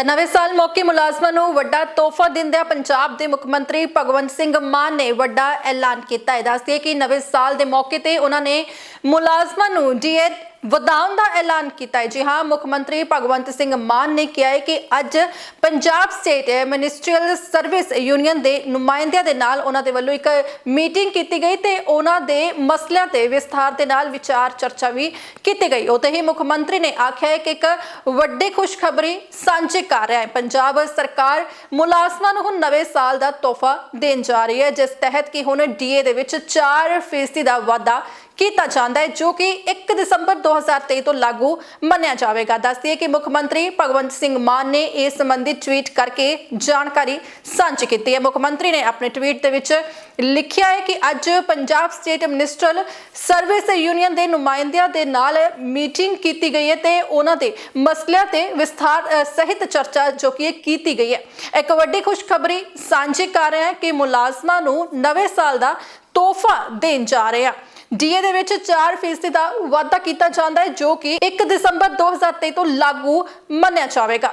ਤਾਂ ਨਵੇਂ ਸਾਲ ਮੌਕੇ ਮੁਲਾਜ਼ਮਾਂ ਨੂੰ ਵੱਡਾ ਤੋਹਫਾ ਦਿੰਦਿਆਂ ਪੰਜਾਬ ਦੇ ਮੁੱਖ ਮੰਤਰੀ ਭਗਵੰਤ ਸਿੰਘ ਮਾਨ ਨੇ ਵੱਡਾ ਐਲਾਨ ਕੀਤਾ। ਹੈ ਦੱਸਦੇ ਕਿ ਨਵੇਂ ਸਾਲ ਦੇ ਮੌਕੇ ਤੇ ਉਹਨਾਂ ਨੇ ਮੁਲਾਜ਼ਮਾਂ ਨੂੰ ਡੀਏ ਵਧਾਉਣ ਦਾ ਐਲਾਨ ਕੀਤਾ ਹੈ। ਜੀ ਹਾਂ, ਮੁੱਖ ਮੰਤਰੀ ਭਗਵੰਤ ਸਿੰਘ ਮਾਨ ਨੇ ਕਿਹਾ ਹੈ ਕਿ ਅੱਜ Punjab state ministerial service union ਦੇ ਨੁਮਾਇੰਦਿਆਂ ਦੇ ਨਾਲ ਉਹਨਾਂ ਦੇ ਵੱਲੋਂ ਇੱਕ ਮੀਟਿੰਗ ਕੀਤੀ ਗਈ ਤੇ ਉਹਨਾਂ ਦੇ ਮਸਲਿਆਂ ਤੇ ਵਿਸਥਾਰ ਦੇ ਨਾਲ ਵਿਚਾਰ ਚਰਚਾ ਵੀ ਕੀਤੀ ਗਈ। ਉਤੇ ਹੀ ਮੁੱਖ ਮੰਤਰੀ ਨੇ ਆਖਿਆ ਹੈ ਕਿ ਇੱਕ ਵੱਡੀ ਖੁਸ਼ਖਬਰੀ ਸਾਂਝੀ ਕਰ ਰਿਹਾ ਹੈ। ਪੰਜਾਬ ਸਰਕਾਰ ਮੁਲਾਜ਼ਮਾਂ ਨੂੰ ਹੁਣ ਨਵੇਂ ਸਾਲ ਦਾ ਤੋਹਫਾ ਦੇਣ ਜਾ ਰਹੀ ਹੈ, ਜਿਸ ਤਹਿਤ ਕਿ ਹੁਣ ਡੀਏ ਦੇ ਵਿੱਚ 4% ਦਾ ਵਾਧਾ ਕੀਤਾ ਜਾਂਦਾ ਹੈ, ਜੋ ਕਿ 1 ਦਸੰਬਰ 2023 ਤੋਂ ਲਾਗੂ ਮੰਨਿਆ ਜਾਵੇਗਾ। ਦੱਸਦੀ ਹੈ ਕਿ ਮੁੱਖ ਮੰਤਰੀ ਭਗਵੰਤ ਸਿੰਘ ਮਾਨ ਨੇ ਇਸ ਸੰਬੰਧੀ ਟਵੀਟ ਕਰਕੇ ਜਾਣਕਾਰੀ ਸਾਂਝੀ ਕੀਤੀ ਹੈ। ਮੁੱਖ ਮੰਤਰੀ ਨੇ ਆਪਣੇ ਟਵੀਟ ਦੇ ਵਿੱਚ ਲਿਖਿਆ ਹੈ ਕਿ ਅੱਜ Punjab state ministerial service union ਦੇ ਨੁਮਾਇੰਦਿਆਂ ਦੇ ਨਾਲ ਮੀਟਿੰਗ ਕੀਤੀ ਗਈ ਹੈ ਤੇ ਉਹਨਾਂ ਦੇ ਮਸਲਿਆਂ ਤੇ ਵਿਸਥਾਰ ਸਹਿਤ ਚਰਚਾ ਜੋ ਕਿ ਕੀਤੀ ਗਈ ਹੈ। ਇੱਕ ਵੱਡੀ ਖੁਸ਼ਖਬਰੀ ਸਾਂਝੀ ਕਰ ਰਹੇ ਹਾਂ ਕਿ ਮੁਲਾਜ਼ਮਾਂ ਨੂੰ ਨਵੇਂ ਸਾਲ ਦਾ ਤੋਹਫਾ ਦੇਣ ਜਾ ਰਹੇ ਆ। ਡੀਏ ਦੇ ਵਿੱਚ 4% ਦਾ ਵਾਧਾ ਕੀਤਾ ਜਾਂਦਾ ਹੈ, ਜੋ ਕਿ 1 ਦਸੰਬਰ 2023 ਤੋਂ ਲਾਗੂ ਮੰਨਿਆ ਜਾਵੇਗਾ।